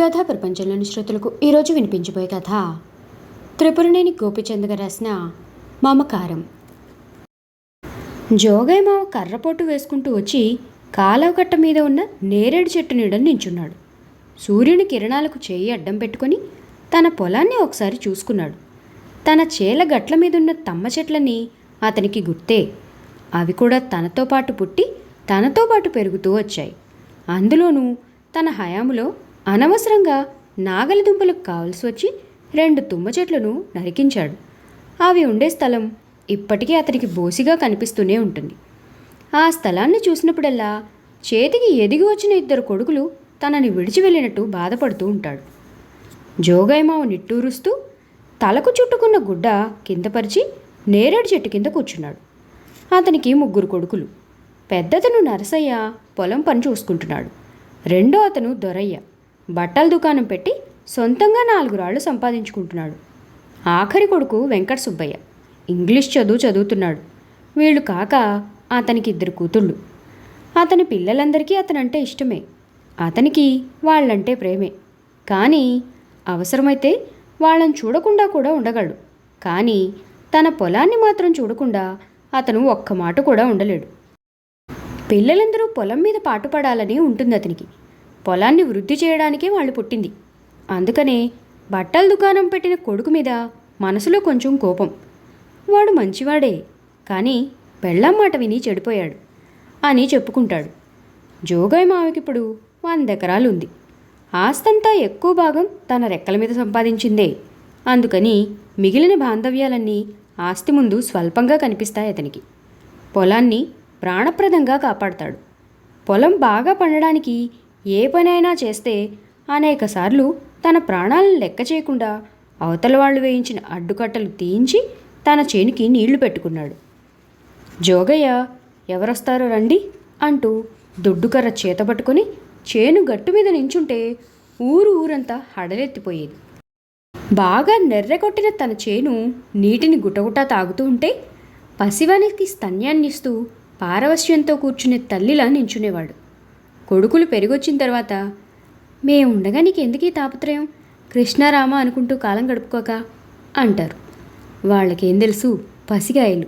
కథా ప్రపంచంలోని శ్రోతలకు ఈరోజు వినిపించబోయే కథ. త్రిపురనేని గోపిచంద్ గారు రాసిన మమకారం. జోగయ్య మామ కర్రపోటు వేసుకుంటూ వచ్చి కాలవకట్ట మీద ఉన్న నేరేడు చెట్టు నీడని నించున్నాడు. సూర్యుని కిరణాలకు చేయి అడ్డం పెట్టుకొని తన పొలాన్ని ఒకసారి చూసుకున్నాడు. తన చేల గట్ల మీద ఉన్న తమ్మ చెట్లని అతనికి గుర్తే. అవి కూడా తనతో పాటు పుట్టి తనతో పాటు పెరుగుతూ వచ్చాయి. అందులోనూ తన హయాములో అనవసరంగా నాగలి దుంపలకు కావలసి వచ్చి రెండు తుమ్మ చెట్లను నరికించాడు. అవి ఉండే స్థలం ఇప్పటికీ అతనికి బోసిగా కనిపిస్తూనే ఉంటుంది. ఆ స్థలాన్ని చూసినప్పుడల్లా చేతికి ఎదిగి వచ్చిన ఇద్దరు కొడుకులు తనని విడిచి వెళ్ళినట్టు బాధపడుతూ ఉంటాడు. జోగైమావు నిట్టూరుస్తూ తలకు చుట్టుకున్న గుడ్డ కిందపరిచి నేరేడు చెట్టు కింద కూర్చున్నాడు. అతనికి ముగ్గురు కొడుకులు. పెద్దతను నరసయ్య పొలం పని చూసుకుంటున్నాడు. రెండో అతను దొరయ్య. బట్టల దుకాణం పెట్టి సొంతంగా నాలుగు రాళ్ళు సంపాదించుకుంటున్నాడు. ఆఖరి కొడుకు వెంకట సుబ్బయ్య. ఇంగ్లీష్ చదువు చదువుతున్నాడు. వీళ్ళు కాక అతనికి ఇద్దరు కూతుళ్ళు. అతని పిల్లలందరికీ అతనంటే ఇష్టమే. అతనికి వాళ్ళంటే ప్రేమే. కానీ అవసరమైతే వాళ్ళని చూడకుండా కూడా ఉండగలడు. కానీ తన పొలాన్ని మాత్రం చూడకుండా అతను ఒక్క మాట కూడా ఉండలేడు. పిల్లలందరూ పొలం మీద పాటుపడాలని ఉంటుంది అతనికి పొలాన్ని వృద్ధి చేయడానికే వాళ్ళు పుట్టింది. అందుకనే బట్టల దుకాణం పెట్టిన కొడుకు మీద మనసులో కొంచెం కోపం. వాడు మంచివాడే కానీ పెళ్ళాం మాట విని చెడిపోయాడు అని చెప్పుకుంటాడు. జోగాయ్ మామకిప్పుడు వంద ఎకరాలు ఉంది ఆస్తంతా ఎక్కువ భాగం తన రెక్కల మీద సంపాదించిందే. అందుకని మిగిలిన బాంధవ్యాలన్నీ ఆస్తి ముందు స్వల్పంగా కనిపిస్తాయి అతనికి. పొలాన్ని ప్రాణప్రదంగా కాపాడతాడు. పొలం బాగా పండడానికి ఏ పనైనా చేస్తే అనేకసార్లు తన ప్రాణాలను లెక్క చేయకుండా అవతల వాళ్ళు వేయించిన అడ్డుకట్టలు తీయించి తన చేనికి నీళ్ళు పెట్టుకున్నాడు. జోగయ్య ఎవరొస్తారో రండి అంటూ దుడ్డుకర్ర చేతబట్టుకొని చేను గట్టు మీద నించుంటే ఊరు ఊరంతా హడలెత్తిపోయేది. బాగా నెర్రెకొట్టిన తన చేను నీటిని గుటగుటా తాగుతూ ఉంటే పసివానికి స్తన్యాన్నిస్తూ పారవశ్యంతో కూర్చునే తల్లిలా నించునేవాడు. కొడుకులు పెరిగొచ్చిన తర్వాత మేముండగా నీకెందుకీ తాపత్రయం? కృష్ణారామ అనుకుంటూ కాలం గడుపుకోక అంటారు. వాళ్ళకేం తెలుసు? పసిగాయలు.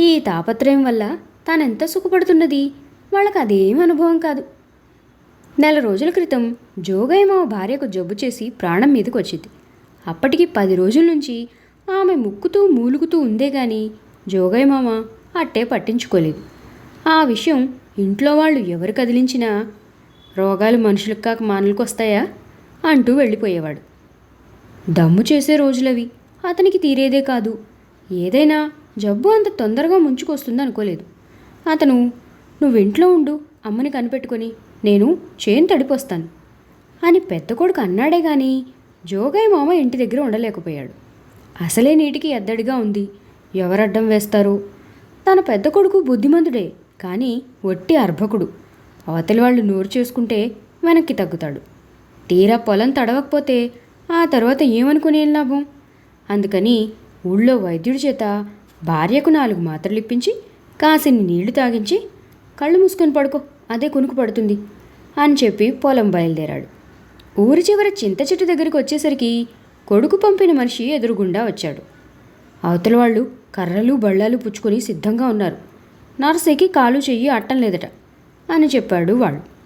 ఈ తాపత్రయం వల్ల తానెంత సుఖపడుతున్నది? వాళ్ళకి అదేం అనుభవం కాదు. నెల రోజుల క్రితం జోగయ్య మామ భార్యకు జబ్బు చేసి ప్రాణం మీదకి వచ్చింది అప్పటికి పది రోజుల నుంచి ఆమె ముక్కుతూ మూలుగుతూ ఉందే గాని జోగయ్య మామ అట్టే పట్టించుకోలేదు. ఆ విషయం ఇంట్లో వాళ్ళు ఎవరు కదిలించినా రోగాలు మనుషులకు కాక మానులకు వస్తాయా అంటూ వెళ్ళిపోయేవాడు. దమ్ము చేసే రోజులవి. అతనికి తీరేదే కాదు. ఏదైనా జబ్బు అంత తొందరగా ముంచుకొస్తుంది అనుకోలేదు అతను నువ్వు ఇంట్లో ఉండు అమ్మని కనిపెట్టుకొని నేను చేను తడిపోస్తాను అని పెద్ద కొడుకు అన్నాడే కానీ జోగయ్య మామ ఇంటి దగ్గర ఉండలేకపోయాడు. అసలే నీటికి ఎద్దడిగా ఉంది. ఎవరడ్డం వేస్తారు? తన పెద్ద కొడుకు బుద్ధిమంతుడే. కానీ ఒట్టి అర్భకుడు. అవతలి వాళ్ళు నోరు చేసుకుంటే వెనక్కి తగ్గుతాడు. తీరా పొలం తడవకపోతే ఆ తర్వాత ఏమనుకునే లాభం? అందుకని ఊళ్ళో వైద్యుడి చేత భార్యకు నాలుగు మాత్రలు ఇప్పించి కాసిని నీళ్ళు తాగించి కళ్ళు మూసుకొని పడుకో అదే కొనుకు పడుతుంది అని చెప్పి పొలం బయలుదేరాడు. ఊరి చివర చింత చెట్టు దగ్గరికి వచ్చేసరికి కొడుకు పంపిన మనిషి ఎదురుగుండా వచ్చాడు. అవతల వాళ్ళు కర్రలు బళ్ళాలు పుచ్చుకొని సిద్ధంగా ఉన్నారు. నరసయ్యకి కాలు చెయ్యి అట్టం లేదట అని చెప్పాడు వాడు.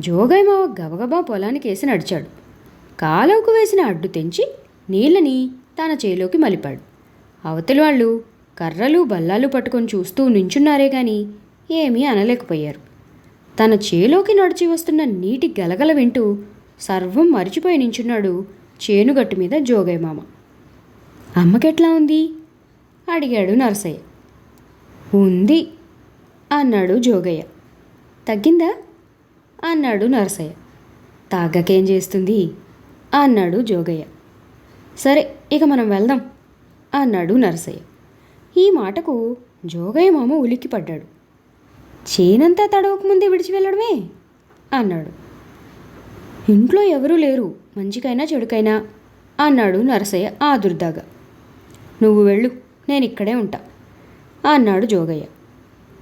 జోగయ్య మావ గబగబా పొలానికి వేసి నడిచాడు. కాలువకు వేసిన అడ్డు తెంచి నీళ్ళని తన చేలోకి మలిపాడు. అవతలి వాళ్ళు కర్రలు బల్లాలు పట్టుకొని చూస్తూ నించున్నారే కానీ ఏమీ అనలేకపోయారు. తన చేలోకి నడిచి వస్తున్న నీటి గలగల వింటూ సర్వం మరిచిపోయి నించున్నాడు చేనుగట్టు మీద జోగయ్య మామ. అమ్మకెట్లా ఉంది? అడిగాడు నరసయ్య. ఉంది. అన్నాడు జోగయ్య. తగ్గిందా? అన్నాడు నరసయ్య. తాగకేం చేస్తుంది? అన్నాడు జోగయ్య. సరే ఇక మనం వెళ్దాం అన్నాడు నరసయ్య. ఈ మాటకు జోగయ్య మామ ఉలిక్కిపడ్డాడు. చేనంతా తడవకముందే విడిచి వెళ్ళడమే? అన్నాడు. ఇంట్లో ఎవరూ లేరు మంచికైనా చెడుకైనా అన్నాడు నరసయ్య ఆదుర్దాగా. నువ్వు వెళ్ళు నేను ఇక్కడే ఉంటా అన్నాడు జోగయ్య.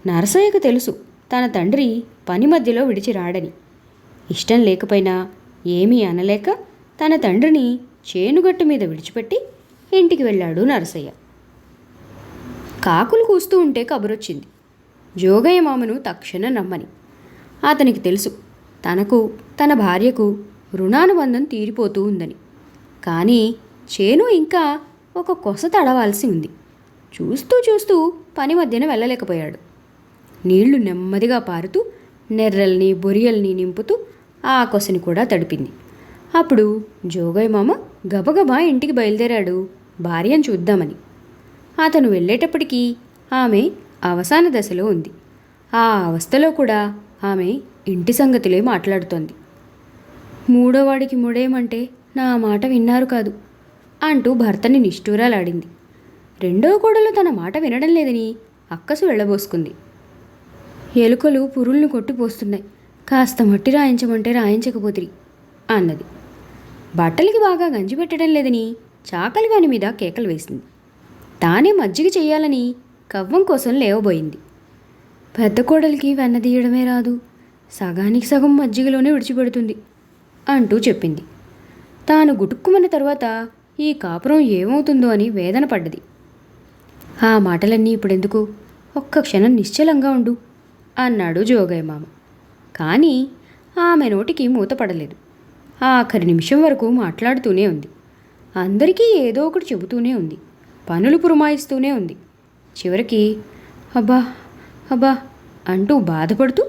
నరసయ్యకు తెలుసు. తన తండ్రి పని మధ్యలో విడిచి రాడని ఇష్టం లేకపోయినా ఏమీ అనలేక తన తండ్రిని చేనుగట్టు మీద విడిచిపెట్టి ఇంటికి వెళ్ళాడు నరసయ్య. కాకులు కూస్తూ ఉంటే కబురొచ్చింది. జోగయ్య మామను తక్షణం నమ్మని. అతనికి తెలుసు తనకు తన భార్యకు రుణానుబంధం తీరిపోతూ ఉందని. కానీ చేను ఇంకా ఒక కొస తడవాల్సి ఉంది. చూస్తూ చూస్తూ పని మధ్యన వెళ్ళలేకపోయాడు. నీళ్ళు నెమ్మదిగా పారుతూ నెర్రల్ని బొరియల్ని నింపుతూ ఆ కొసని కూడా తడిపింది. అప్పుడు జోగయ్య మామ గబగబా ఇంటికి బయలుదేరాడు భార్యను చూద్దామని. అతను వెళ్ళేటప్పటికీ ఆమె అవసాన దశలో ఉంది. ఆ అవస్థలో కూడా ఆమె ఇంటి సంగతులే మాట్లాడుతోంది. మూడోవాడికి మూడేమంటే నా మాట విన్నారు కాదు అంటూ భర్తని నిష్ఠూరాలాడింది. రెండో కోడలు తన మాట వినడం లేదని అక్కసు వెళ్ళబోసుకుంది. ఎలుకలు పురుల్ని కొట్టిపోస్తున్నాయి కాస్త మట్టి రాయించమంటే రాయించకపోతిరి అన్నది. బట్టలకి బాగా గంజి పెట్టడం లేదని చాకలి వాని మీద కేకలు వేసింది. తానే మజ్జిగ చేయాలని కవ్వం కోసం లేవబోయింది. పెద్ద కోడలికి వెన్న తీయడమే రాదు సగానికి సగం మజ్జిగలోనే విడిచిపెడుతుంది అంటూ చెప్పింది. తాను గుటుక్కుమన్న తర్వాత ఈ కాపురం ఏమవుతుందో అని వేదన పడ్డది. ఆ మాటలన్నీ ఇప్పుడెందుకు? ఒక్క క్షణం నిశ్చలంగా ఉండు. అన్నాడు జోగయ్య మామ. కానీ ఆమె నోటికి మూతపడలేదు ఆఖరి నిమిషం వరకు మాట్లాడుతూనే ఉంది. అందరికీ ఏదో ఒకటి చెబుతూనే ఉంది. పనులు పురమాయిస్తూనే ఉంది. చివరికి అబ్బా అబ్బా అంటూ బాధపడుతూ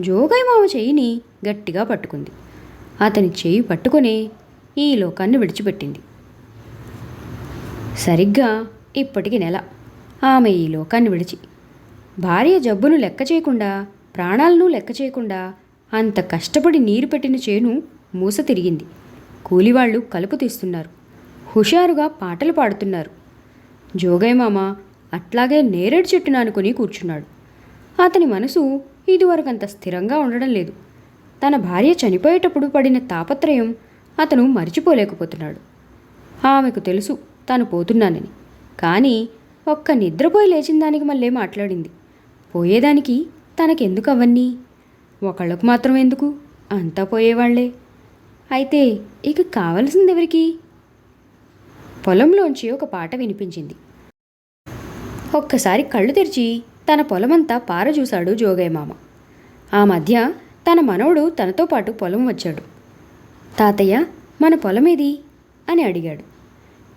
జోగయ్య మామ చెయ్యిని గట్టిగా పట్టుకుంది. అతని చెయ్యి పట్టుకొని ఈ లోకాన్ని విడిచిపెట్టింది. సరిగ్గా ఇప్పటికి నెల ఆమె ఈ లోకాన్ని విడిచి భార్య జబ్బును లెక్క చేయకుండా ప్రాణాలను లెక్క చేయకుండా అంత కష్టపడి నీరు పెట్టిన చేను మూస తిరిగింది. కూలివాళ్ళు కలుపు తీస్తున్నారు. హుషారుగా పాటలు పాడుతున్నారు. జోగయ్య అట్లాగే నేరేడు చెట్టును అనుకుని కూర్చున్నాడు. అతని మనసు ఇదివరకంత స్థిరంగా ఉండడం లేదు. తన భార్య చనిపోయేటప్పుడు పడిన తాపత్రయం అతను మరిచిపోలేకపోతున్నాడు. ఆమెకు తెలుసు తాను పోతున్నానని. కానీ ఒక్క నిద్రపోయి లేచిన దానికి మళ్ళీ మాట్లాడింది. పోయేదానికి తనకెందుకు అవన్నీ? ఒకళ్ళకు మాత్రం ఎందుకు? అంతా పోయేవాళ్ళే. అయితే ఇక కావలసింది ఎవరికి పొలంలోంచి ఒక పాట వినిపించింది. ఒక్కసారి కళ్ళు తెరిచి తన పొలమంతా పారజూశాడు జోగయ్య మామ ఆ మధ్య తన మనవడు తనతో పాటు పొలం వచ్చాడు. తాతయ్య మన పొలమేది? అని అడిగాడు.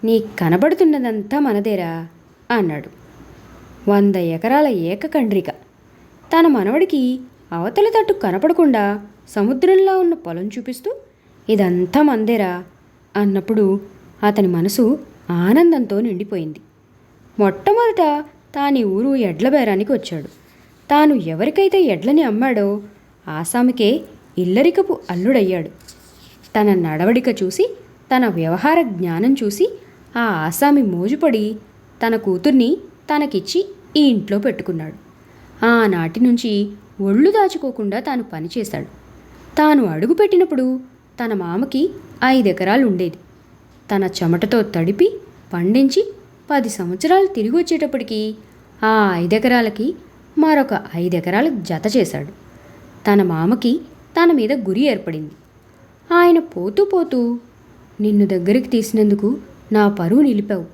నీ కనబడుతున్నదంతా మనదేరా? అన్నాడు. వంద ఎకరాల ఏకకండ్రిక. తన మనవడికి అవతల తట్టు కనపడకుండా సముద్రంలో ఉన్న పొలం చూపిస్తూ ఇదంతా మందేరా అన్నప్పుడు అతని మనసు ఆనందంతో నిండిపోయింది. మొట్టమొదట తాని ఊరు ఎడ్ల బేరానికి వచ్చాడు. తాను ఎవరికైతే ఎడ్లని అమ్మాడో ఆసామికే ఇల్లరికపు అల్లుడయ్యాడు. తన నడవడిక చూసి తన వ్యవహార జ్ఞానం చూసి ఆ ఆసామి మోజుపడి తన కూతుర్ని తనకిచ్చి ఈ ఇంట్లో పెట్టుకున్నాడు. ఆనాటి నుంచి ఒళ్ళు దాచుకోకుండా తాను పనిచేశాడు తాను అడుగుపెట్టినప్పుడు తన మామకి ఐదెకరాలు ఉండేది. తన చెమటతో తడిపి పండించి పది సంవత్సరాలు తిరిగి వచ్చేటప్పటికి ఆ ఐదెకరాలకి మరొక ఐదెకరాలు జత చేశాడు. తన మామకి తన మీద గురి ఏర్పడింది. ఆయన పోతూ పోతూ నిన్ను దగ్గరికి తీసినందుకు నా పరువు నిలిపావు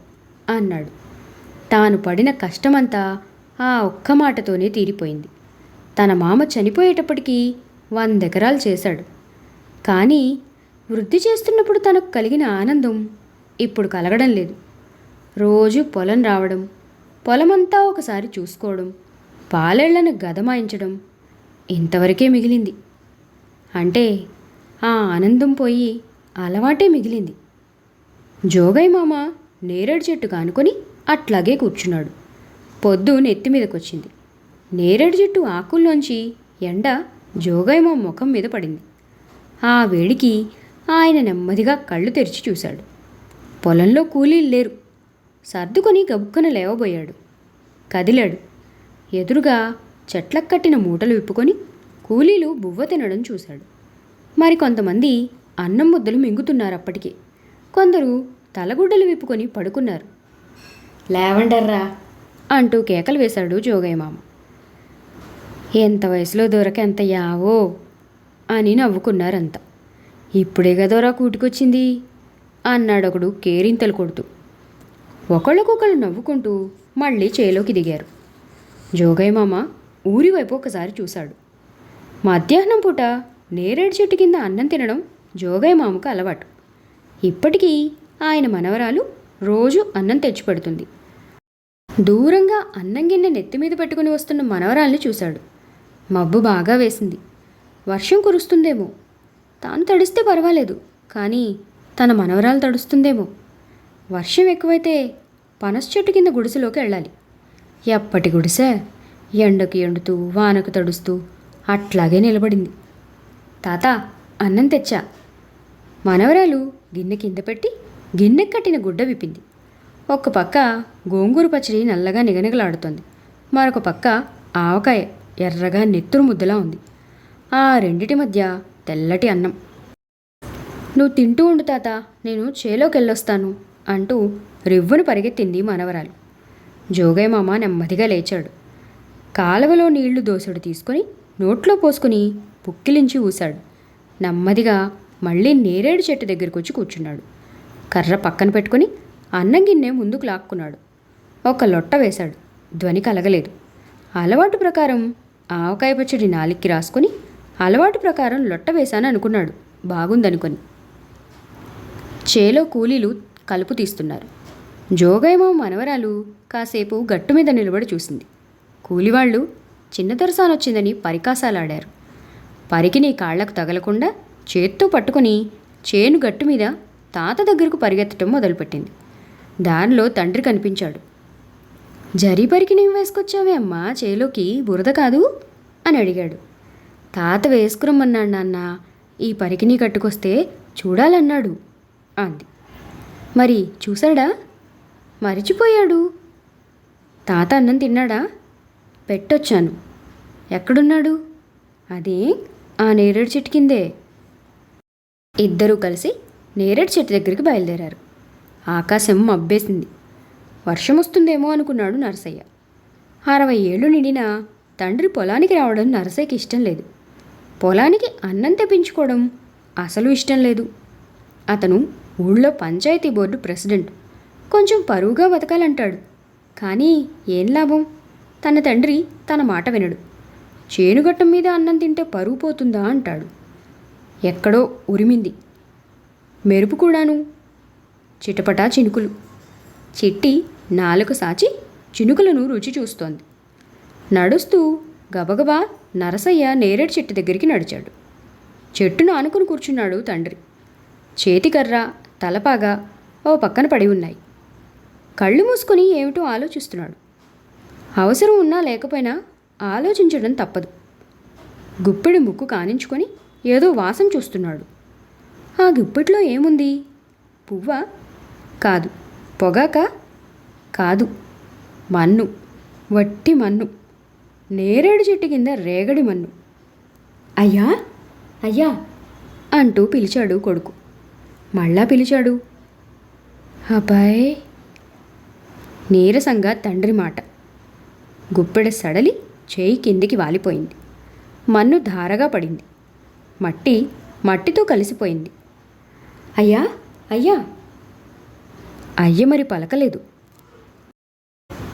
అన్నాడు. తాను పడిన కష్టమంతా ఆ ఒక్క మాటతోనే తీరిపోయింది. తన మామ చనిపోయేటప్పటికీ వందెకరాలు చేశాడు. కానీ వృద్ధి చేస్తున్నప్పుడు తనకు కలిగిన ఆనందం ఇప్పుడు కలగడం లేదు. రోజు పొలం రావడం పొలమంతా ఒకసారి చూసుకోవడం పాలేళ్ళను గదమాయించడం ఇంతవరకే మిగిలింది. అంటే ఆ ఆనందం పోయి అలవాటే మిగిలింది. జోగయ్య మామ నేరేడు చెట్టు కానుకొని అట్లాగే కూర్చున్నాడు. పొద్దు నెత్తి మీదకొచ్చింది. నేరేడు చెట్టు ఆకుల్లోంచి ఎండ జోగైమో ముఖం మీద పడింది. ఆ వేడికి ఆయన నెమ్మదిగా కళ్ళు తెరిచి చూశాడు. పొలంలో కూలీలు లేరు. సర్దుకొని గబుక్కన లేవబోయాడు. కదిలాడు. ఎదురుగా చెట్లకు కట్టిన మూటలు విప్పుకొని కూలీలు బువ్వ తినడం చూశాడు. మరి కొంతమంది అన్నం ముద్దలు మింగుతున్నారు అప్పటికే. కొందరు తలగుడ్డలు విప్పుకొని పడుకున్నారు. లేవండర్రా. అంటూ కేకలు వేశాడు జోగయ్య మామ. ఎంత వయసులో దొరక ఎంత యావో అని నవ్వుకున్నారంతా. ఇప్పుడే కదోరా కూటికొచ్చింది అన్నాడొకడు కేరింతలు కొడుతూ. ఒకళ్ళకొకళ్ళు నవ్వుకుంటూ మళ్ళీ చేలోకి దిగారు. జోగయ్య మామ ఊరి వైపు ఒకసారి చూశాడు. మధ్యాహ్నం పూట నేరేడు చెట్టు కింద అన్నం తినడం జోగయ్య మామకు అలవాటు. ఇప్పటికీ ఆయన మనవరాలు రోజు అన్నం తెచ్చిపెడుతుంది దూరంగా అన్నం గిన్నె నెత్తి మీద పెట్టుకుని వస్తున్న మనవరాల్ని చూశాడు. మబ్బు బాగా వేసింది. వర్షం కురుస్తుందేమో. తాను తడిస్తే పర్వాలేదు కానీ తన మనవరాలు తడుస్తుందేమో. వర్షం ఎక్కువైతే పనస చెట్టు కింద గుడిసెలోకి వెళ్ళాలి. ఎప్పటి గుడిసె? ఎండకు ఎండుతూ వానకు తడుస్తూ అట్లాగే నిలబడింది. తాత అన్నం తెచ్చా? మనవరాలు గిన్నె కింద పెట్టి గిన్నె కట్టిన గుడ్డ విప్పింది. ఒక పక్క గోంగూర పచ్చడి నల్లగా నిగనిగలాడుతుంది. మరొక పక్క ఆవకాయ ఎర్రగా నెత్తురు ముద్దలా ఉంది. ఆ రెండిటి మధ్య తెల్లటి అన్నం. నువ్వు తింటూ ఉండు తాత నేను చేలోకి వెళ్ళొస్తాను అంటూ రివ్వును పరిగెత్తింది మనవరాలు. జోగయ్య మామ నెమ్మదిగా లేచాడు. కాలువలో నీళ్ళు దోశడు తీసుకొని నోట్లో పోసుకుని పుక్కిలించి ఊశాడు. నెమ్మదిగా మళ్ళీ నేరేడు చెట్టు దగ్గరికి వచ్చి కూర్చున్నాడు. కర్ర పక్కన పెట్టుకుని అన్నం గిన్నె ముందుకు లాక్కున్నాడు. ఒక లొట్ట వేశాడు. ధ్వని కలగలేదు. అలవాటు ప్రకారం ఆవకాయ పచ్చడి నాలిక్కి రాసుకుని అలవాటు ప్రకారం లొట్ట వేశాను అనుకున్నాడు. బాగుందనుకొని. చేలో కూలీలు కలుపు తీస్తున్నారు. జోగేమో మనవరాలు కాసేపు గట్టు మీద నిలబడి చూసింది. కూలివాళ్ళు చిన్న దొరసానొచ్చిందని పరికాసాలాడారు. పరికి నీ కాళ్ళకు తగలకుండా చేత్తో పట్టుకుని చేను గట్టు మీద తాత దగ్గరకు పరిగెత్తడం మొదలుపెట్టింది. దానిలో తండ్రి కనిపించాడు. జరీ పరికి వేసుకొచ్చావే అమ్మా చేలోకి బురద కాదు? అని అడిగాడు. తాత వేసుకురమ్మన్నాడు నాన్న ఈ పరికిని కట్టుకొస్తే చూడాలన్నాడు అంది. మరి చూశాడా? మరిచిపోయాడు. తాత అన్నం తిన్నాడా? పెట్టొచ్చాను. ఎక్కడున్నాడు? అదే ఆ నేరేడు చెట్టు కిందే. ఇద్దరూ కలిసి నేరేడు చెట్టు దగ్గరికి బయలుదేరారు. ఆకాశం మబ్బేసింది వర్షం వస్తుందేమో అనుకున్నాడు నరసయ్య. అరవై ఏళ్ళు నిండినా తండ్రి పొలానికి రావడం నరసయ్యకి ఇష్టం లేదు. పొలానికి అన్నం తెప్పించుకోవడం అసలు ఇష్టం లేదు. అతను ఊళ్ళో పంచాయతీ బోర్డు ప్రెసిడెంట్. కొంచెం పరువుగా బతకాలంటాడు. కానీ ఏం లాభం? తన తండ్రి తన మాట వినడు. చేనుగట్టం మీద అన్నం తింటే పరువు పోతుందా అంటాడు. ఎక్కడో ఉరిమింది. మెరుపు కూడాను చిటపటా చినుకులు. చిట్టి నాలుక సాచి చినుకులను రుచి చూస్తోంది. నడుస్తూ గబగబా నరసయ్య నేరేడు చెట్టు దగ్గరికి నడిచాడు. చెట్టును ఆనుకుని కూర్చున్నాడు తండ్రి. చేతికర్ర తలపాగా ఓ పక్కన పడి ఉన్నాయి. కళ్ళు మూసుకొని ఏమిటో ఆలోచిస్తున్నాడు. అవసరం ఉన్నా లేకపోయినా ఆలోచించడం తప్పదు. గుప్పిడి ముక్కు కానించుకొని ఏదో వాసం చూస్తున్నాడు. ఆ గుప్పెట్లో ఏముంది? పువ్వ? కాదు. పొగాక కాదు. మన్ను. వట్టి మన్ను. నేరేడు చెట్టు కింద రేగడి మన్ను. అయ్యా? అయ్యా? అంటూ పిలిచాడు కొడుకు. మళ్ళా పిలిచాడు. అబ్బాయ్. నీరసంగా తండ్రి మాట. గుప్పెడ సడలి చేయి కిందికి వాలిపోయింది. మన్ను ధారగా పడింది. మట్టి మట్టితో కలిసిపోయింది. అయ్యా? అయ్యా? అయ్య మరి పలకలేదు.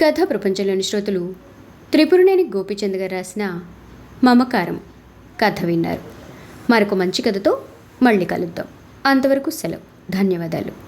కథ ప్రపంచంలోని శ్రోతలు త్రిపురనేని గోపిచంద్ గారు రాసిన మమకారం కథ విన్నారు. మరొక మంచి కథతో మళ్ళీ కలుద్దాం. అంతవరకు సెలవు. ధన్యవాదాలు.